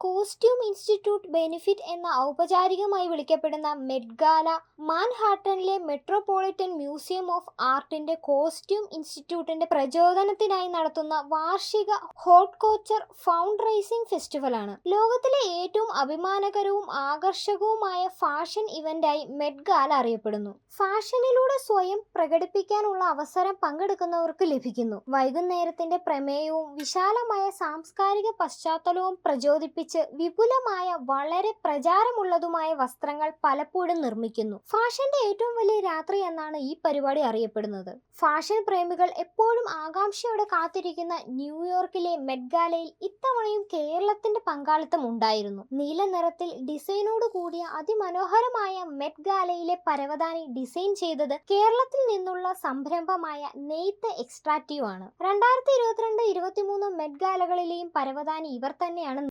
Costume institute benefit എന്ന ഔപചാരികമായി വിളിക്കപ്പെടുന്ന മെഡ്ഗാല മാൻഹാട്ടനിലെ മെട്രോപൊളിറ്റൻ മ്യൂസിയം ഓഫ് ആർട്ടിന്റെ കോസ്റ്റ്യൂം ഇൻസ്റ്റിറ്റ്യൂട്ടിന്റെ പ്രചോദനത്തിനായി നടത്തുന്ന വാർഷിക ഹോട്ട് കോച്ചർ ഫൗണ്ട് റൈസിംഗ് ഫെസ്റ്റിവലാണ്. ലോകത്തിലെ ഏറ്റവും അഭിമാനകരവും ആകർഷകവുമായ ഫാഷൻ ഇവന്റായി മെഡ്ഗാല അറിയപ്പെടുന്നു. ഫാഷനിലൂടെ സ്വയം പ്രകടിപ്പിക്കാനുള്ള അവസരം പങ്കെടുക്കുന്നവർക്ക് ലഭിക്കുന്നു. വൈകുന്നേരത്തിന്റെ പ്രമേയവും വിശാലമായ സാംസ്കാരിക പശ്ചാത്തലവും പ്രചോദിപ്പിച്ച് വിപുലമായ വളരെ പ്രചാരമുള്ളതുമായ വസ്ത്രങ്ങൾ പലപ്പോഴും നിർമ്മിക്കുന്നു. ഫാഷന്റെ ഏറ്റവും വലിയ രാത്രി എന്നാണ് ഈ പരിപാടി അറിയപ്പെടുന്നത്. ഫാഷൻ പ്രേമികൾ എപ്പോഴും ആകാംക്ഷയോടെ കാത്തിരിക്കുന്ന ന്യൂയോർക്കിലെ മെഡ്ഗാലയിൽ ഇത്തവണയും കേരളത്തിന്റെ പങ്കാളിത്തം ഉണ്ടായിരുന്നു. നീല നിറത്തിൽ ഡിസൈനോട് കൂടിയ അതിമനോഹരമായ മെഡ്ഗാലയിലെ പരവതാനി ഡിസൈൻ ചെയ്തത് കേരളത്തിൽ നിന്നുള്ള സംരംഭമായ നെയ്ത്ത് എക്സ്ട്രാക്റ്റീവ് ആണ്. രണ്ടായിരത്തി ഇരുപത്തിരണ്ട് ഇരുപത്തിമൂന്ന് മെഡ്ഗാലകളിലെയും പരവതാനി ഇവർ തന്നെയാണ്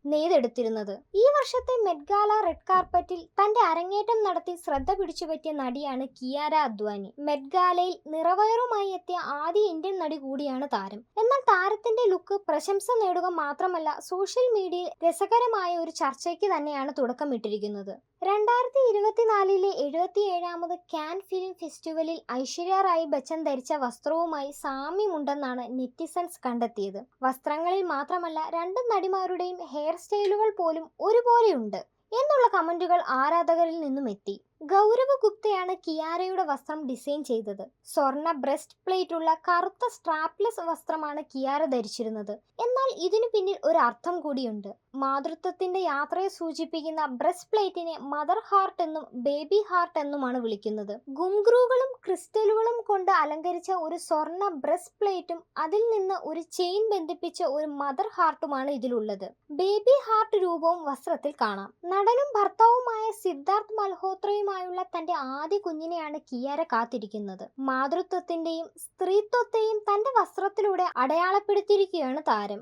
നെയ്തെടുത്തിരുന്നത് ഈ വർഷത്തെ മെഡ്ഗാല റെഡ് കാർപ്പറ്റിൽ തന്റെ അരങ്ങേറ്റം നടത്തി ശ്രദ്ധ പിടിച്ചുപറ്റിയ നടിയാണ് കിയാര അദ്വാനി. മെഡ്ഗാലയിൽ നിറവയറുമായി എത്തിയ ആദ്യ ഇന്ത്യൻ നടി കൂടിയാണ് താരം. എന്നാൽ താരത്തിന്റെ ലുക്ക് പ്രശംസ നേടുക മാത്രമല്ല സോഷ്യൽ മീഡിയയിൽ രസകരമായ ഒരു ചർച്ചയ്ക്ക് തന്നെയാണ് തുടക്കമിട്ടിരിക്കുന്നത്. രണ്ടായിരത്തി ഇരുപത്തിനാലിലെ എഴുപത്തിയേഴാമത് കാൻ ഫിലിം ഫെസ്റ്റിവലിൽ ഐശ്വര്യ റായ് ബച്ചൻ ധരിച്ച വസ്ത്രവുമായി സാമ്യമുണ്ടെന്നാണ് നെറ്റിസൺസ് കണ്ടെത്തിയത്. വസ്ത്രങ്ങളിൽ മാത്രമല്ല രണ്ട് നടിമാരുടെയും ഹെയർ സ്റ്റൈലുകൾ പോലും ഒരുപോലെയുണ്ട് എന്നുള്ള കമന്റുകൾ ആരാധകരിൽ നിന്നും എത്തി. ഗൗരവ് ഗുപ്തയാണ് കിയാരയുടെ വസ്ത്രം ഡിസൈൻ ചെയ്തത്. സ്വർണ ബ്രസ്റ്റ് പ്ലേറ്റ് ഉള്ള കറുത്ത സ്ട്രാപ്ലെസ് വസ്ത്രമാണ് കിയാര ധരിച്ചിരുന്നത്. എന്നാൽ ഇതിനു പിന്നിൽ ഒരു അർത്ഥം കൂടിയുണ്ട്. മാതൃത്വത്തിന്റെ യാത്രയെ സൂചിപ്പിക്കുന്ന ബ്രസ്റ്റ് പ്ലേറ്റിനെ മദർ ഹാർട്ട് എന്നും ബേബി ഹാർട്ട് എന്നുമാണ് വിളിക്കുന്നത്. ഗുംഗ്രൂകളും ക്രിസ്റ്റലുകളും കൊണ്ട് അലങ്കരിച്ച ഒരു സ്വർണ ബ്രസ്റ്റ് പ്ലേറ്റും അതിൽ നിന്ന് ഒരു ചെയിൻ ബന്ധിപ്പിച്ച ഒരു മദർ ഹാർട്ടുമാണ് ഇതിലുള്ളത്. ബേബി ഹാർട്ട് രൂപവും വസ്ത്രത്തിൽ കാണാം. നടനും ഭർത്താവുമായ സിദ്ധാർത്ഥ് മൽഹോത്രയുമായുള്ള തന്റെ ആദ്യ കുഞ്ഞിനെയാണ് കിയാര കാത്തിരിക്കുന്നത്. മാതൃത്വത്തിന്റെയും സ്ത്രീത്വത്തെയും തന്റെ വസ്ത്രത്തിലൂടെ അടയാളപ്പെടുത്തിയിരിക്കുകയാണ് താരം.